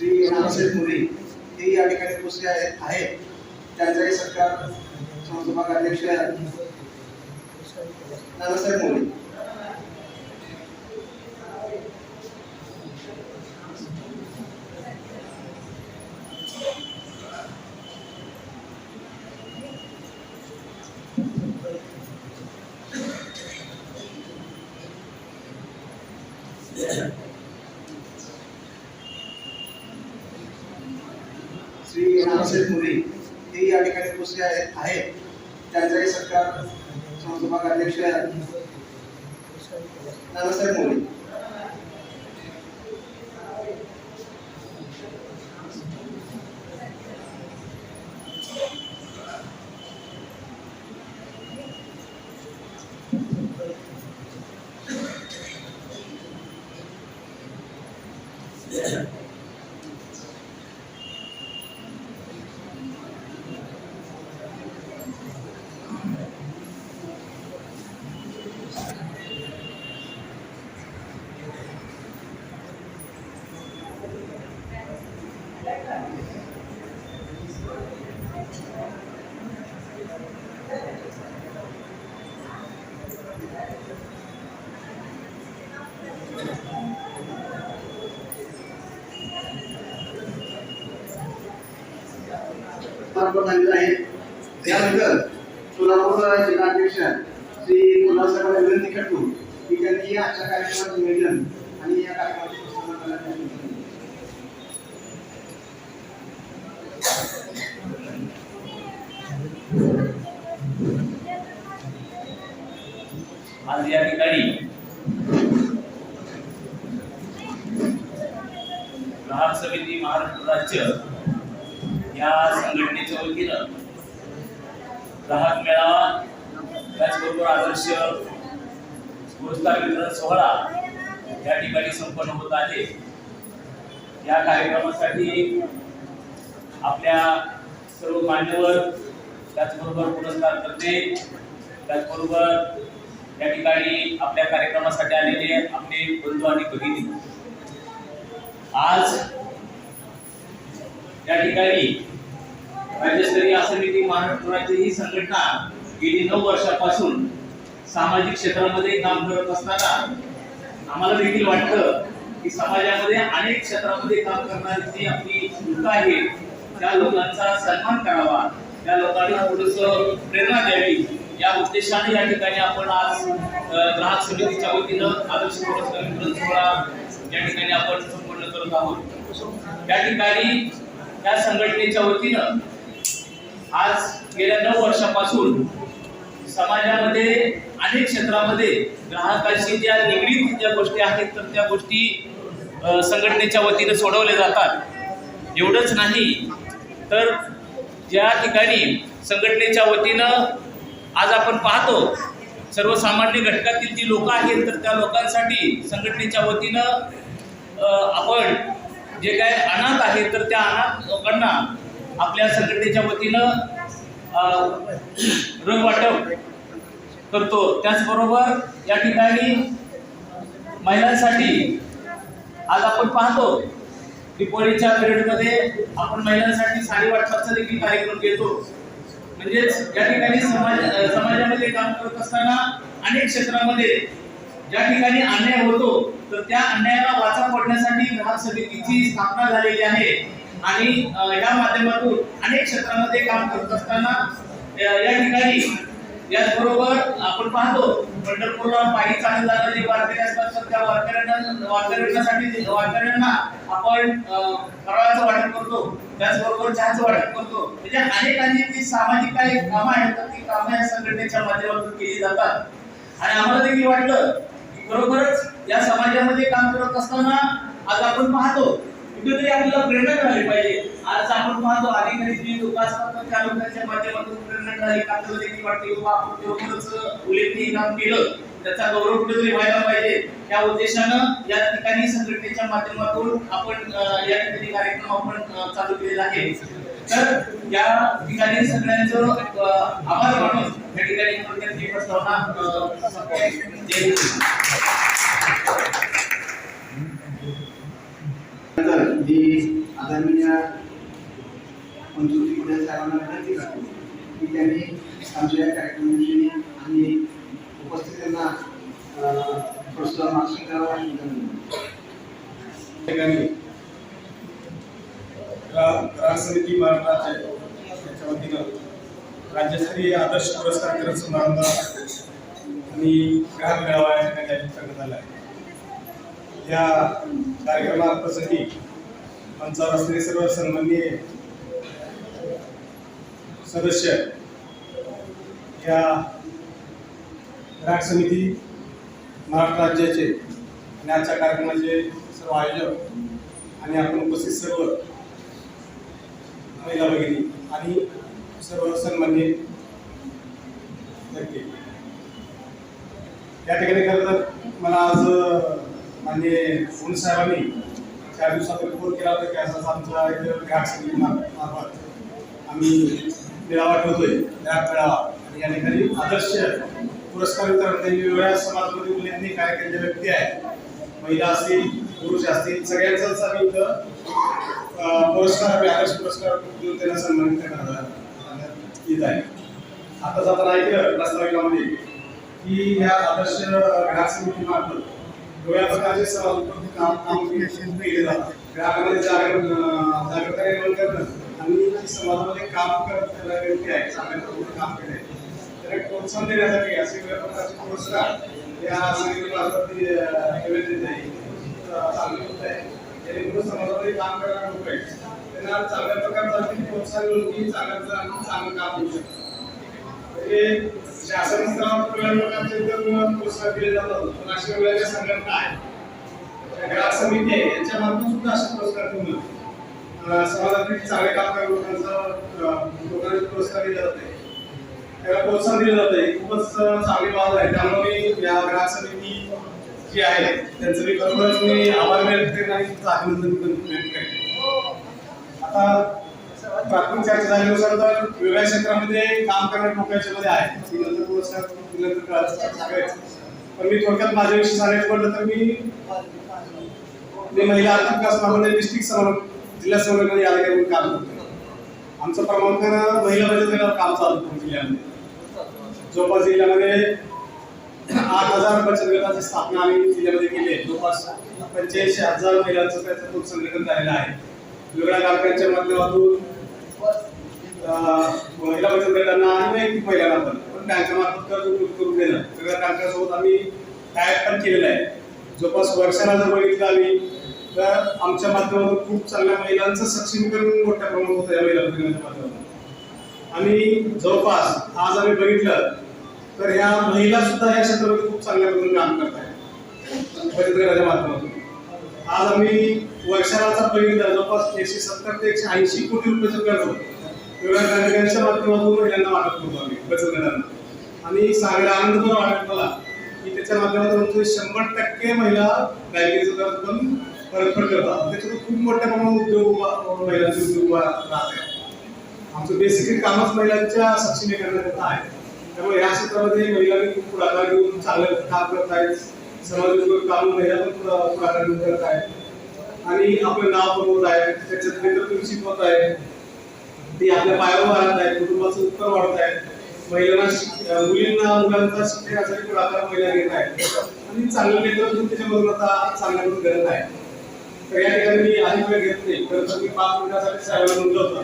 श्री नानासाहेब मोरे हे या ठिकाणी पोचले आहेत. त्यांचाही सरकार संस्थापक अध्यक्ष नानासाहेब मोदी श्री नानासाहेब मोरे हे या जे आहेत त्यांचाही सरकार संस्थापक अध्यक्ष नानासाहेब मोरे मार्फत झालेला आहे त्यानंतर सोलापूर जिल्हाध्यक्ष श्री उल्हासराव विनंती करतो की त्यांनी आजच्या कार्यक्रमाचं नियोजन आणि या कार्यक्रमाची आज या ठिकाणी ग्राहक समिती महाराष्ट्र राज्य या संघटनेच्या वतीनं ग्राहक मेळावा त्याचबरोबर आदर्श पुरस्कार वितरण सोहळा या ठिकाणी संपन्न होत आहे. या कार्यक्रमासाठी आपल्या सर्व मान्यवर त्याचबरोबर पुरस्कार करते. त्याचबरोबर या ठिकाणी आपल्या कार्यक्रमासाठी आलेले आपले बंधू आणि भगिनी. आज या ठिकाणी राज्यस्तरीय समिती महाराष्ट्र ही संघटना गेली नऊ वर्षापासून सामाजिक क्षेत्रामध्ये काम करत असताना आम्हाला देखील वाटतं की समाजामध्ये अनेक क्षेत्रामध्ये काम करणारी जी आपली लोक आहे त्या लोकांचा सन्मान करावा. त्या लोकांना थोडस प्रेरणा द्यावी. या उद्देशाने या ठिकाणी आपण आज ग्राहक समितीच्या वतीनं आदर्श पुरस्कार सोहळा या ठिकाणी आपण संपन्न करत आहोत. त्या ठिकाणी त्या संघटनेच्या वतीनं आज गेल्या नऊ वर्षापासून समाजामध्ये अनेक क्षेत्रामध्ये ग्राहकांशी ज्या निगडीत ज्या गोष्टी आहेत तर त्या गोष्टी संघटनेच्या वतीनं सोडवल्या जातात. एवढंच नाही तर ज्या ठिकाणी संघटनेच्या वतीनं आज आपण पाहतो सर्वसामान्य घटकातील जी लोक आहेत तर त्या लोकांसाठी संघटनेच्या वतीनं आपण जे काय अनाथ आहेत तर त्या अनाथ लोकांना आपल्या संघटनेच्या वतीनं रंग वाटप करतो. त्याचबरोबर या ठिकाणी महिलांसाठी आज आपण पाहतो दिपोळीच्या पिरियडमध्ये आपण महिलांसाठी साडी वाटपाचा देखील कार्यक्रम घेतो. म्हणजेच या ठिकाणी समाज समाजामध्ये काम करत असताना अनेक क्षेत्रामध्ये ज्या ठिकाणी अन्याय होतो तर त्या अन्यायाला वाचा फोडण्यासाठी ग्राहक समितीची स्थापना झालेली आहे. आणि या माध्यमातून अनेक क्षेत्रामध्ये काम करत असताना या ठिकाणी याचबरोबर आपण पाहतो पंढरपूरला पायी चालत जाणारे जे वारकरी असतात. तर त्या वारकऱ्यांना वारकऱ्यांसाठी वारकऱ्यांना आपण फराळाचं वाटप करतो. त्याचबरोबर चहाचं वाटप करतो. म्हणजे अनेक अनेक सामाजिक काही कामं आहेत तर ती कामं या संघटनेच्या माध्यमातून केली जातात. आणि आम्हाला देखील वाटलं की खरोखरच या समाजामध्ये काम करत असताना आज आपण पाहतो कुठेतरी आपल्याला प्रेरणा मिळाली पाहिजे. आज आपण पाहतो अधिकारी घरी लोक असतात त्या लोकांच्या माध्यमातून प्रेरणा मिळाली का आपल्याला देखील वाटते बाबा आपण तेवढंच उल्लेखनीय काम केलं त्याचा गौरव कुठेतरी व्हायला पाहिजे. त्या उद्देशानं या ठिकाणी संघटनेच्या माध्यमातून आपण या ठिकाणी कार्यक्रम आपण चालू केलेला आहे. तर या ठिकाणी सगळ्यांचं आभार मानून या ठिकाणी प्रस्तावना मी आदरणीय मंजुरी पुढे साहेबांना विनंती करतो की त्यांनी आमच्या या कार्यक्रमाविषयी आणि उपस्थितांना प्रोत्साहन थोडंसं मार्गदर्शन करावं अशी विनंती करतो. ठिकाणी समिती महाराष्ट्राचे त्याच्या वतीनं राज्यस्तरीय आदर्श पुरस्कार वितरण समारंभ आणि ग्राहक मेळावा या ठिकाणी आयोजित करण्यात आला आहे या कार्यक्रमाप्रसंगी मंचावर असलेले सर्व सन्माननीय सदस्य या ग्राहक समिती महाराष्ट्र राज्याचे आणि आजच्या कार्यक्रमाचे सर्व आयोजक आणि आपण उपस्थित सर्व महिला भगिनी आणि सर्व सन्मान्य व्यक्ती. या ठिकाणी खरं तर मला आज अं, माननीय फोन साहेबांनी त्या दिवसापूर्वी फोन केला होता की असं आमचा एक ग्राहक मार्फत आम्ही मेळावा ठेवतोय ग्राहक मेळावा आणि या ठिकाणी आदर्श पुरस्कार वितरण वेगवेगळ्या समाजामध्ये उल्लेखनीय कार्य केलेल्या व्यक्ती आहेत महिला असतील पुरुष असतील सगळ्यांचाच आम्ही इथं पुरस्कार आम्ही आदर्श पुरस्कार देऊन त्यांना सन्मानित करण्यात येत आहे. आताच आपण ऐकलं प्रास्ताविकामध्ये की ह्या आदर्श घाट समितीमार्फत काम केले जातात निर्माण करणं आणि समाजामध्ये काम करत व्यक्ती चांगल्या काम केले त्याला प्रोत्साहन देण्यासाठी असे प्रकारचे पुरस्कार या देत चांगली गोष्ट आहे जेणेकरून समाजामध्ये काम करणारे लोक आहेत त्यांना चांगल्या प्रकारचा प्रोत्साहन मिळून चांगलं काम करू शकतात म्हणजे शासन स्तरावर पुरस्कार दिले जातात. पण अशा वेगवेगळ्या संघटना आहेत ग्राहक समिती आहे यांच्या मार्फत सुद्धा असे पुरस्कार ठेवून समाजातील चांगले काम करणाऱ्या लोकांचा अं, लोकांना पुरस्कार दिले जाते. त्याला प्रोत्साहन दिलं जाते. खूपच चांगली बाब आहे. त्यामुळे मी या ग्राहक समिती जी आहे त्यांचं मी खरोखरच मी आभार व्यक्त करेन आणि तुमचं अभिनंदन व्यक्त करेन. आता प्राथमिक चर्चा झाल्यानुसार तर वेगळ्या क्षेत्रामध्ये काम करणारे लोक याच्यामध्ये आहेत. नंतर पुरस्कार दिल्यानंतर सांगायचं. पण मी थोडक्यात माझ्याविषयी सांगायचं म्हटलं तर मी मी महिला आर्थिक विकास महामंडळ डिस्ट्रिक्ट समर जिल्हा समन्वय याला म्हणून काम करतो आमचं प्रामुख्यानं महिला बचत गटावर काम चालू होतं जिल्ह्यामध्ये. जवळपास जिल्ह्यामध्ये आठ हजार बचत गटाची स्थापना आम्ही जिल्ह्यामध्ये केली आहे. जवळपास पंच्याऐंशी हजार महिलांचं त्याचं खूप संघटन झालेलं आहे. वेगळ्या कार्यक्रमांच्या माध्यमातून महिला बचत गटांना आणि वैयक्तिक महिलांना पण. पण बँकेमार्फत कर्ज उपलब्ध करून देणं. सगळ्या बँकांसोबत आम्ही टायअप पण केलेलं आहे. जवळपास वर्षाला जर बघितलं आम्ही तर आमच्या माध्यमातून खूप चांगल्या महिलांचं सक्षमीकरण मोठ्या प्रमाणात होतं या महिला बचत माध्यमातून. आणि जवळपास आज आम्ही बघितलं तर ह्या महिला सुद्धा या क्षेत्रामध्ये खूप चांगल्या पद्धतीने काम करत आहेत बचत गटाच्या माध्यमातून. आज आम्ही वर्षाचा पहिली जवळपास एकशे सत्तर ते एकशे ऐंशी कोटी रुपयाचं कर्ज वेगवेगळ्या बँकांच्या माध्यमातून यांना वाटप करतो आम्ही बचतगटांना. आणि सांगायला आनंद पण वाटत मला की त्याच्या माध्यमातून आमचे शंभर टक्के महिला बँकेचं कर्ज पण परतफेड करतात. त्याच्यातून खूप मोठ्या प्रमाणात उद्योग उभा महिलांचे उद्योग उभा राहत आहे आमचं बेसिकली कामच महिलांच्या सक्षमीकरणाकरता आहे. त्यामुळे या क्षेत्रामध्ये महिलांनी खूप पुढाकार घेऊन चांगलं काम करत आहेत समाज काम महिला पण पुढा- करत आहे. आणि आपलं नाव बनवत आहे त्याच्यात नेतृत्व शिकवत आहे. ती आपल्या पायावर वाढत आहे कुटुंबाचं उत्तर वाढत आहे. महिलांना मुलींना मुलांचा शिक्षणासाठी पुढाकार महिला घेत आहेत आणि चांगलं नेतृत्व त्याच्यामधून आता चांगल्या गरज करत आहे. तर या ठिकाणी मी अधिक वेळ घेत नाही तर मी पाच मिनिटासाठी साहेबांना म्हटलं होतं.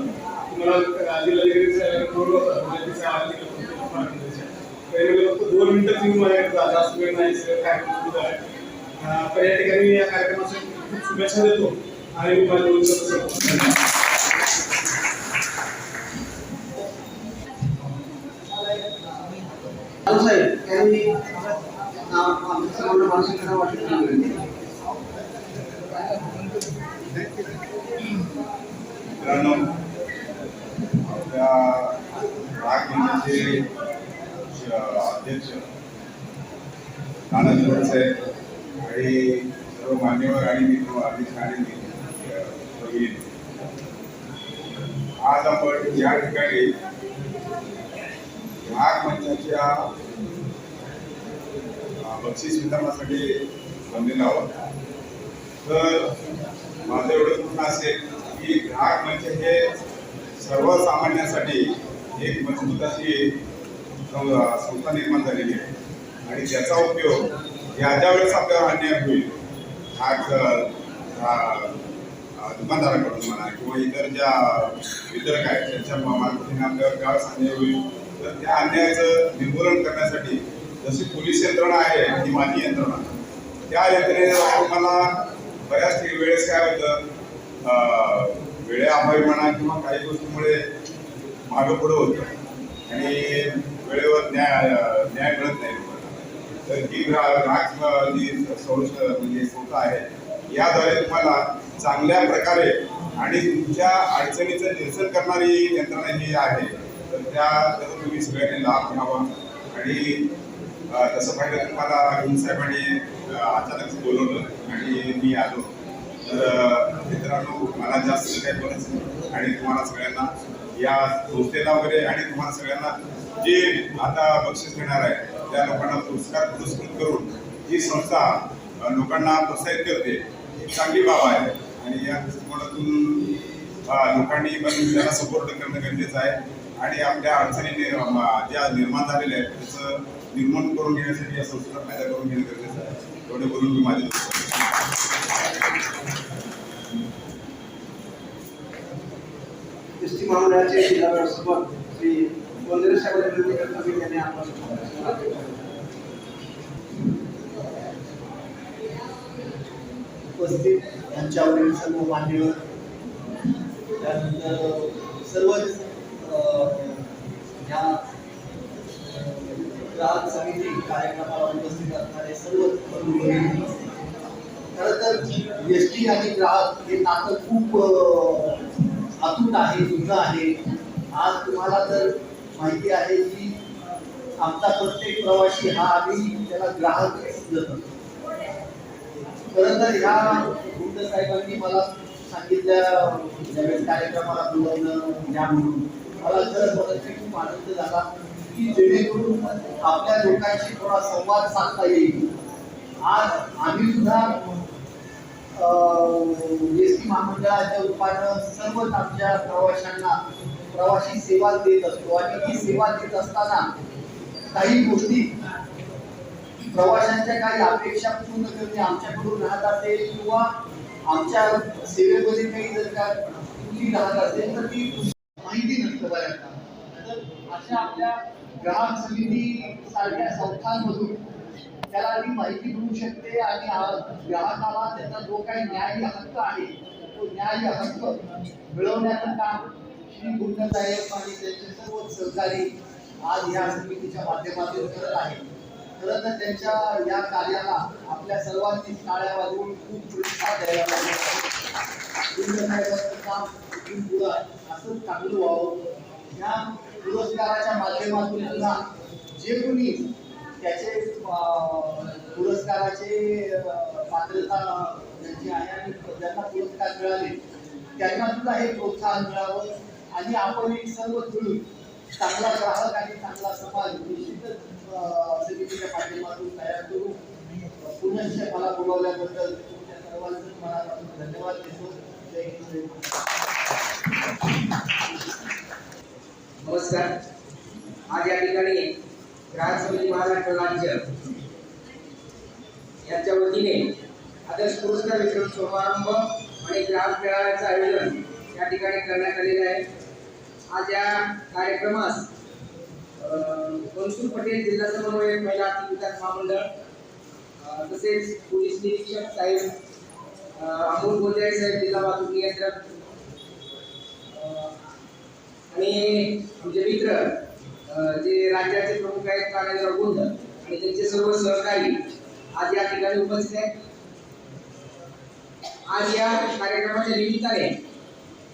मला जिल्हाधिकारी साहेबांना बोललो होतं जिल्हाधिकारी साहेबांना दिलं होतं ते पाच मिनिटाच्या. तरी मी फक्त दोन मिनिटं तुम्ही माझ्याकडे जा, जास्त वेळ नाही सगळं कार्यक्रम सुरू आहे अं, तर या ठिकाणी मी या कार्यक्रमासाठी खूप शुभेच्छा देतो आणि मी माझ्या दोन शब्द संपवतो. धन्यवाद. हॅलो साहेब त्यांनी आम- आमच्या सर्वांना मार्गदर्शन करावं अशी विनंती करतो. मित्रांनो आपल्या राग मंडळाचे अध्यक्ष आनंद साहेब आणि सर्व मान्यवर आणि मित्र अध्यक्ष आणि भगिनी आज आपण या ठिकाणी राग मंचाच्या बक्षीस वितरणासाठी जमलेलो आहोत. तर माझं एवढं म्हणणं असेल की ग्राहक मंच हे सर्वसामान्यांसाठी एक मजबूत अशी संस्था निर्माण झालेली आहे. आणि त्याचा उपयोग या ज्या वेळेस आपल्याला अन्याय होईल आज दुकानदाराकडून म्हणा किंवा इतर ज्या वितरक आहेत त्यांच्या मार्फतीने आपल्यावर गाळ अन्याय होईल तर त्या अन्यायाचं निर्मूलन करण्यासाठी जशी पोलीस यंत्रणा आहे ती माझी यंत्रणा त्या यंत्रणेला मला बऱ्याच ठिकाणी वेळेस काय होतं वेळे वेळेअभावी म्हणा किंवा काही गोष्टीमुळे मागं पुढं होतं. आणि वेळेवर न्याय न्याय मिळत नाही. तर ही राज ग्राहक जी म्हणजे संस्था आहे याद्वारे तुम्हाला चांगल्या प्रकारे आणि तुमच्या अडचणीचं निरसन करणारी यंत्रणा ही आहे. तर त्या त्याचा तुम्ही सगळ्यांनी लाभ घ्यावा. आणि तसं पाहिलं तुम्हाला अरुण साहेबांनी अचानक बोलवलं आणि मी आलो. तर मित्रांनो मला जास्त काही बोलायचं आणि तुम्हाला सगळ्यांना या संस्थेला वगैरे आणि तुम्हाला सगळ्यांना जे आता बक्षीस मिळणार आहे त्या लोकांना पुरस्कार पुरस्कृत करून ही संस्था लोकांना प्रोत्साहित करते. ही चांगली बाब आहे. आणि या दृष्टिकोनातून लोकांनी पण त्याला सपोर्ट करणं गरजेचं आहे. आणि आपल्या अडचणी ज्या निर्माण झालेल्या आहेत त्याचं निर्मूलन करून घेण्यासाठी या संस्थेचा फायदा करून घेणं गरजेचं आहे. एवढे बोलून मी माझे दोस्त एस टी महामंडळाचे जिल्हा व्यवस्थापक श्री वंदरे साहेबांना विनंती करतो की त्यांनी आपण उपस्थित यांच्यावरील सर्व मान्यवर त्यानंतर सर्वच अं, या अं, ग्राहक समिती कार्यक्रमाला उपस्थित असणारे सर्व बंधू-भगिनी. खरं तर एस टी आणि ग्राहक हे नातं खूप अं, अतूट आहे जुनं आहे. आज तुम्हाला तर माहिती आहे की आमचा प्रत्येक प्रवासी हा आम्ही त्याला ग्राहक खरं तर ह्या गुंड साहेबांनी मला सांगितल्या कार्यक्रमाला बोलवलं या म्हणून. मला खरंच मनाची खूप आनंद झाला की जेणेकरून आपल्या लोकांशी थोडा संवाद साधता येईल. आज आम्ही सुद्धा एस टी महामंडळाच्या रूपानं सर्वच आमच्या प्रवाशांना प्रवासी सेवा देत असतो. आणि ही सेवा देत असताना काही गोष्टी प्रवाशांच्या काही अपेक्षा पूर्ण करणे आमच्याकडून राहत असेल किंवा आमच्या सेवेमध्ये काही जर का चुकी राहत असेल तर ती माहिती नसतं बऱ्याचदा तर अशा आपल्या ग्राहक समिती सारख्या संस्थांमधून त्याला ती माहिती मिळू शकते आणि ग्राहकाला त्याचा जो काही न्याय हक्क आहे तो न्याय हक्क मिळवण्याचं काम श्री गुंडसाहेब आणि त्यांचे सर्व सहकारी आज या समितीच्या माध्यमातून करत आहे खरं तर त्यांच्या या कार्याला आपल्या सर्वांनी टाळ्या वाजवून खूप प्रतिसाद द्यायला पाहिजे गुंडसाहेबांचं काम इथून पुढं असंच चांगलं व्हावं. या पुरस्काराच्या माध्यमातून सुद्धा जे कोणी त्याचे पुरस्काराचे पात्रता ज्यांची आहे आणि ज्यांना पुरस्कार मिळाले त्यांना सुद्धा हे प्रोत्साहन मिळावं आणि आपण एक सर्व मिळून चांगला ग्राहक आणि चांगला समाज निश्चितच समितीच्या माध्यमातून तयार करू पुनश्च मला बोलावल्याबद्दल तुमच्या सर्वांचं मनापासून धन्यवाद देतो. जय हिंद नमस्कार. आज या ठिकाणी ग्राहक समिती महाराष्ट्र राज्य यांच्या वतीने आदर्श पुरस्कार वितरण समारंभ आणि ग्राहक मेळाव्याचं आयोजन या ठिकाणी करण्यात आलेलं आहे. आज या कार्यक्रमास अं, मनसूर पटेल जिल्हा समन्वयक महिला आर्थिक विकास महामंडळ तसेच पोलीस निरीक्षक साहेब अमोल गोंजाळे साहेब जिल्हा वाहतूक नियंत्रक आणि आमचे मित्र जे राज्याचे प्रमुख आहेत कानाजीराव गुंड आणि त्यांचे सर्व सहकारी आज या ठिकाणी उपस्थित आहेत. आज या कार्यक्रमाच्या निमित्ताने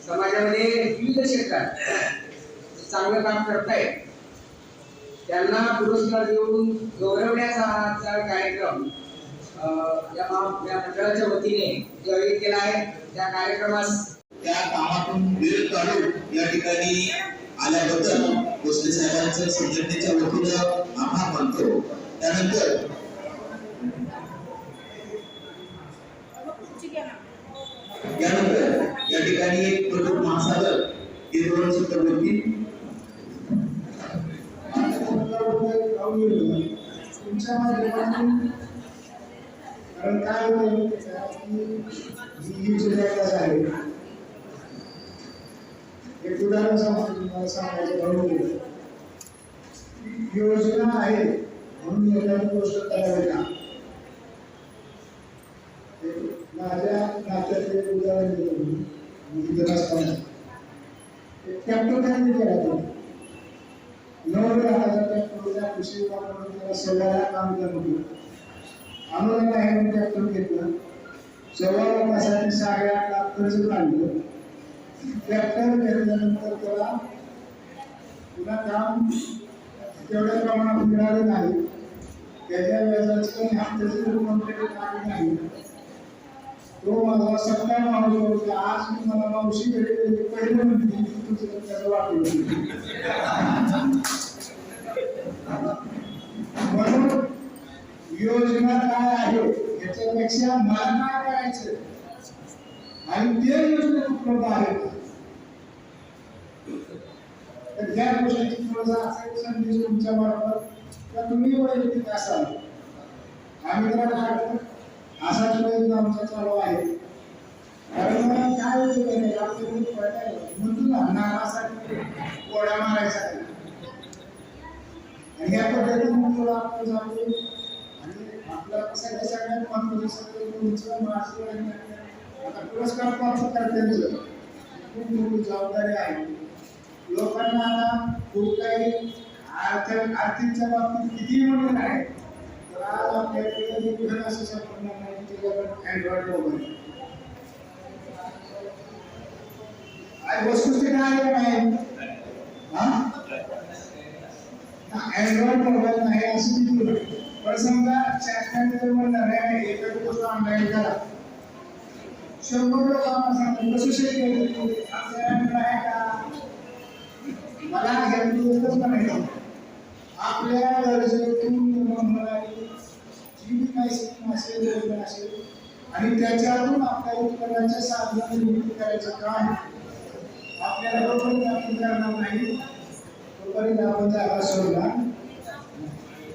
समाजामध्ये विविध क्षेत्रात चांगलं काम करतायत त्यांना पुरस्कार देऊन गौरवण्याचा आजचा कार्यक्रम अं, या या मंडळाच्या वतीने जो आयोजित केला आहे. त्या कार्यक्रमास त्या कामातून वेळ काढून या ठिकाणी आल्याबद्दल भोसले साहेबांचं संघटनेच्या वतीनं आभार मानतो. त्यानंतर यानंतर या ठिकाणी ठिकाणी प्रदीप महासागर हे बोलतील तुमच्या माध्यमातून कारण काय होतं ही आहे एक उदाहरण सांगतो सांगायचं म्हणजे. म्हणून योजना आहे म्हणून एखादी गोष्ट करावी का? माझ्या नात्यात एक उदाहरण देतो मी. तिथे असताना ट्रॅक्टर एक कॅप्टन खरेदी केला होता नऊ लाखाचा ट्रॅक्टरच्या कृषी विभागाकडून त्याला सव्वाला काम करत अनुदान आहे ट्रॅक्टर घेतलं. सव्वा लाखासाठी साडेआठ लाख खर्च काढलं ट्रॅक्टर घेतल्यानंतर त्याला पुन्हा काम तेवढ्या प्रमाणात मिळालं नाही. त्याच्या व्याजाचं हप्त्याचं नाही. तो माझा सगळा माणूस होता. आज मी मला मावशी भेटले. पहिले म्हणते तुझं त्याचं वाटलं म्हणून योजना काय आहे? याच्यापेक्षा मला करायचं आणि ते योजना उपलब्ध आहेत का? तर ह्या गोष्टीची थोडासा असा संदेश तुमच्या मार्फत तर तुम्ही वैयक्तिक असाल. आम्ही तर काय असाच प्रयत्न आमचा चालू आहे. कारण मला काय होतं की आपल्याकडे म्हणतो ना नावासाठी कोडा मारायचा आणि या पद्धतीने थोडं आपण जाऊ आणि आपलं सगळ्या सगळ्यात महत्वाचं सगळं तुमचं माझं आता पुरस्कार प्राप्त करण्याचं खूप मोठी जबाबदारी आहे. लोकांना आता खूप काही आर्थिक आर्थिकच्या बाबतीत किती म्हणून आहे तर आज आपल्याकडे जे असं संपूर्ण नाही त्याच्याकडे अँड्रॉइड मोबाईल. आज वस्तुस्थिती आहे काय हा? अँड्रॉइड मोबाईल नाही असं पण समजा शासनाने म्हणणार नाही एकच गोष्ट ऑनलाईन करा. शंभर लोकांना सांगतो कसं आपल्या का मला ह्यातली म्हणायचं आपल्या गरजेतून होणारी जी काही स्कीम असेल योजना असेल आणि त्याच्यातून आपल्या उत्पन्नाच्या साधना निर्मिती करायचं काम आपल्याला तोपर्यंत आपण करणार नाही. तोपर्यंत आपण जागा सोडला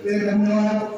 ते धन्यवाद.